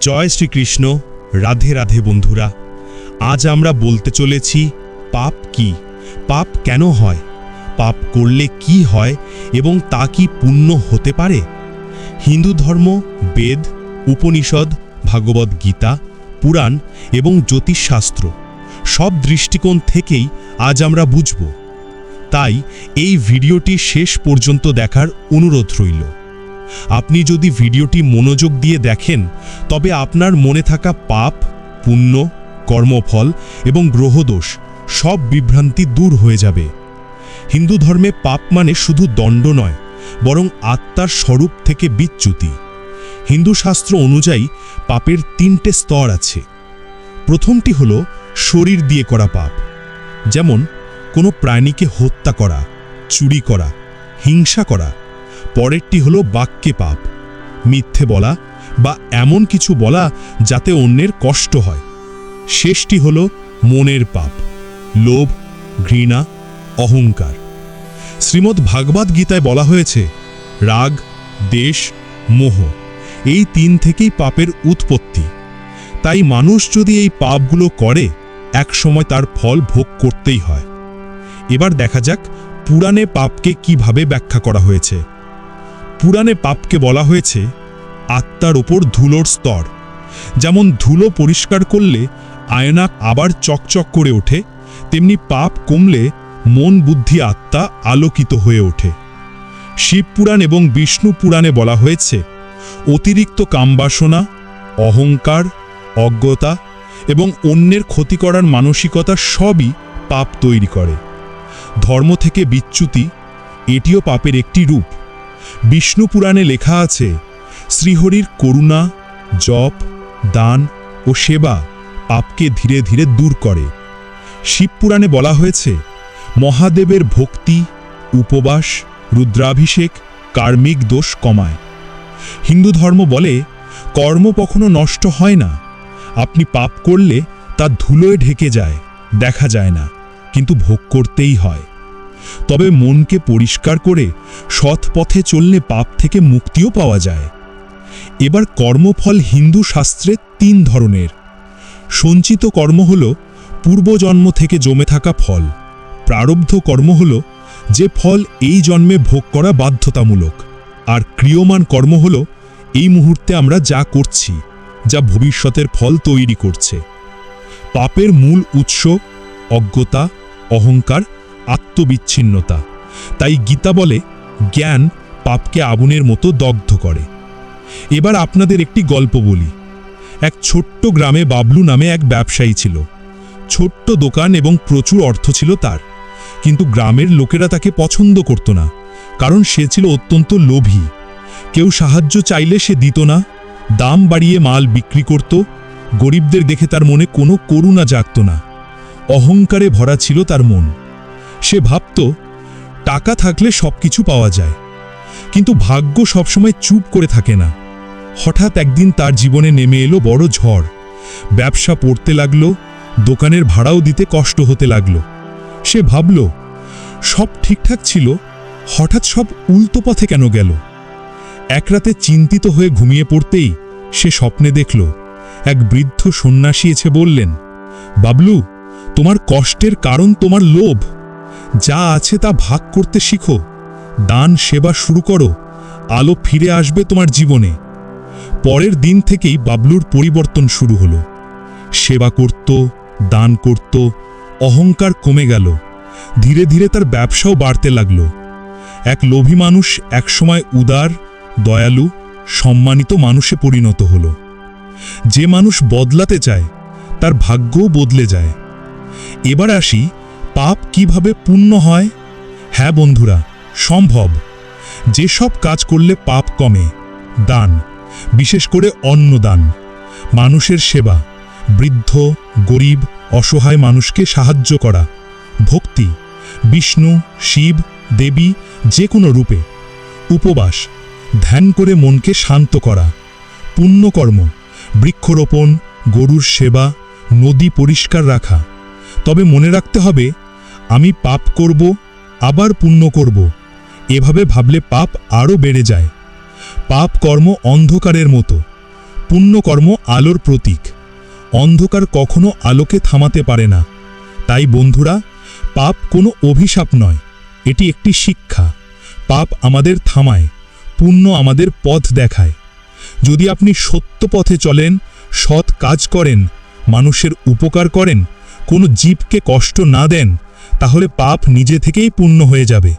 জয় শ্রীকৃষ্ণ, রাধে রাধে বন্ধুরা। আজ আমরা বলতে চলেছি, পাপ কি? পাপ কেন হয়? পাপ করলে কি হয় এবং তা কি পুণ্য হতে পারে? হিন্দু ধর্ম, বেদ, উপনিষদ, ভাগবত গীতা, পুরাণ এবং জ্যোতিষশাস্ত্র সব দৃষ্টিকোণ থেকেই আজ আমরা বুঝব। তাই এই ভিডিওটি শেষ পর্যন্ত দেখার অনুরোধ রইল। আপনি যদি ভিডিওটি মনোযোগ দিয়ে দেখেন, তবে আপনার মনে থাকা পাপ, পুণ্য, কর্মফল এবং গ্রহদোষ সব বিভ্রান্তি দূর হয়ে যাবে। হিন্দু ধর্মে পাপ মানে শুধু দণ্ড নয়, বরং আত্মার স্বরূপ থেকে বিচ্যুতি। হিন্দু শাস্ত্র অনুযায়ী পাপের তিনটে স্তর আছে। প্রথমটি হল শরীর দিয়ে করা পাপ, যেমন কোনো প্রাণীকে হত্যা করা, চুরি করা, হিংসা করা পরেরটি হলো বাক্যে পাপ। মিথ্যে বলা বা এমন কিছু বলা যাতে অন্যের কষ্ট হয়। শেষটি হলো মনের পাপ, লোভ, ঘৃণা, অহংকার। শ্রীমদ্ ভাগবত গীতায় বলা হয়েছে, রাগ, দেশ, মোহ, এই তিন থেকেই পাপের উৎপত্তি। তাই মানুষ যদি এই পাপগুলো করে একসময় তার ফল ভোগ করতেই হয়। এবার দেখা যাক পুরাণে পাপকে কীভাবে ব্যাখ্যা করা হয়েছে। পুরাণে পাপকে বলা হয়েছে আত্মার ওপর ধুলোর স্তর। যেমন ধুলো পরিষ্কার করলে আয়না আবার চকচক করে ওঠে, তেমনি পাপ কমলে মন বুদ্ধি আত্মা আলোকিত হয়ে ওঠে। শিবপুরাণ এবং বিষ্ণু পুরাণে বলা হয়েছে, অতিরিক্ত কামবাসনা, অহংকার, অজ্ঞতা এবং অন্যের ক্ষতি করার মানসিকতা সবই পাপ তৈরি করে। ধর্ম থেকে বিচ্যুতি, এটিও পাপের একটি রূপ। বিষ্ণু পুরাণে লেখা আছে, শ্রীহরির করুণা, জপ, দান ও সেবা পাপকে ধীরে ধীরে দূর করে। শিবপুরাণে বলা হয়েছে, মহাদেবের ভক্তি, উপবাস, রুদ্রাভিষেক, কার্মিক দোষ কমায়। হিন্দু ধর্ম বলে, কর্ম কখনো নষ্ট হয় না। আপনি পাপ করলে তা ধুলোয় ঢেকে যায়, দেখা যায় না, কিন্তু ভোগ করতেই হয়। তবে মনকে পরিষ্কার করে সৎ পথে চললে পাপ থেকে মুক্তিও পাওয়া যায়। এবার কর্মফল হিন্দু শাস্ত্রে তিন ধরনের। সঞ্চিত কর্ম হল পূর্বজন্ম থেকে জমে থাকা ফল। প্রারব্ধ কর্ম হল যে ফল এই জন্মে ভোগ করা বাধ্যতামূলক। আর ক্রিয়মান কর্ম হল এই মুহূর্তে আমরা যা করছি, যা ভবিষ্যতের ফল তৈরি করছে। পাপের মূল উৎস অজ্ঞতা, অহংকার আত্মবিচ্ছিন্নতা। তাই গীতা বলে, জ্ঞান পাপকে আগুনের মতো দগ্ধ করে। এবার আপনাদের একটি গল্প বলি। এক ছোট্ট গ্রামে বাবলু নামে এক ব্যবসায়ী ছিল। ছোট্ট দোকান এবং প্রচুর অর্থ ছিল তার। কিন্তু গ্রামের লোকেরা তাকে পছন্দ করত না, কারণ সে ছিল অত্যন্ত লোভী। কেউ সাহায্য চাইলে সে দিত না, দাম বাড়িয়ে মাল বিক্রি করত, গরিবদের দেখে তার মনে কোনো করুণা জাগত না। অহংকারে ভরা ছিল তার মন। সে ভাবত, টাকা থাকলে সবকিছু পাওয়া যায়। কিন্তু ভাগ্য সবসময় চুপ করে থাকে না। হঠাৎ একদিন তার জীবনে নেমে এলো বড় ঝড়। ব্যবসা পড়তে লাগল, দোকানের ভাড়াও দিতে কষ্ট হতে লাগল। সে ভাবল, সব ঠিকঠাক ছিল, হঠাৎ সব উল্টো পথে কেন গেল? এক রাতে চিন্তিত হয়ে ঘুমিয়ে পড়তেই সে স্বপ্নে দেখল, এক বৃদ্ধ সন্ন্যাসী এসে বললেন, বাবলু, তোমার কষ্টের কারণ তোমার লোভ। যা আছে তা ভাগ করতে শিখো। দান, সেবা শুরু করো। আলো ফিরে আসবে তোমার জীবনে। পরের দিন থেকেই বাবলুর পরিবর্তন শুরু হলো। সেবা করত, দান করত, অহংকার কমে গেল। ধীরে ধীরে তার ব্যবসাও বাড়তে লাগল। এক লোভী মানুষ একসময় উদার, দয়ালু, সম্মানিত মানুষে পরিণত হল। যে মানুষ বদলাতে চায়, তার ভাগ্যও বদলে যায়। এবার আসি পাপ কীভাবে পূর্ণ হয়? হ্যাঁ বন্ধুরা, সম্ভব। যেসব কাজ করলে পাপ কমে, দান, বিশেষ করে অন্নদান, মানুষের সেবা, বৃদ্ধ, গরিব, অসহায় মানুষকে সাহায্য করা, ভক্তি, বিষ্ণু, শিব, দেবী যে কোনো রূপে, উপবাস, ধ্যান করে মনকে শান্ত করা, পুণ্যকর্ম, বৃক্ষরোপণ, গরুর সেবা, নদী পরিষ্কার রাখা। তবে মনে রাখতে হবে আমি পাপ করব, আবার পুণ্য করব। এভাবে ভাবলে পাপ আরও বেড়ে যায়। পাপ কর্ম অন্ধকারের মতো। পুণ্যকর্ম আলোর প্রতীক। অন্ধকার কখনো আলোকে থামাতে পারে না। তাই বন্ধুরা, পাপ কোনো অভিশাপ নয়, এটি একটি শিক্ষা। পাপ আমাদের থামায়, পুণ্য আমাদের পথ দেখায়। যদি আপনি সত্য পথে চলেন, সৎ কাজ করেন, মানুষের উপকার করেন, কোনো জীবকে কষ্ট না দেন তাহলে পাপ নিজে থেকেই পূর্ণ হয়ে যাবে।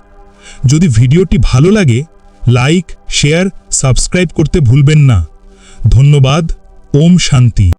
যদি ভিডিওটি ভালো লাগে, লাইক, শেয়ার, সাবস্ক্রাইব করতে ভুলবেন না। ধন্যবাদ, ওম শান্তি।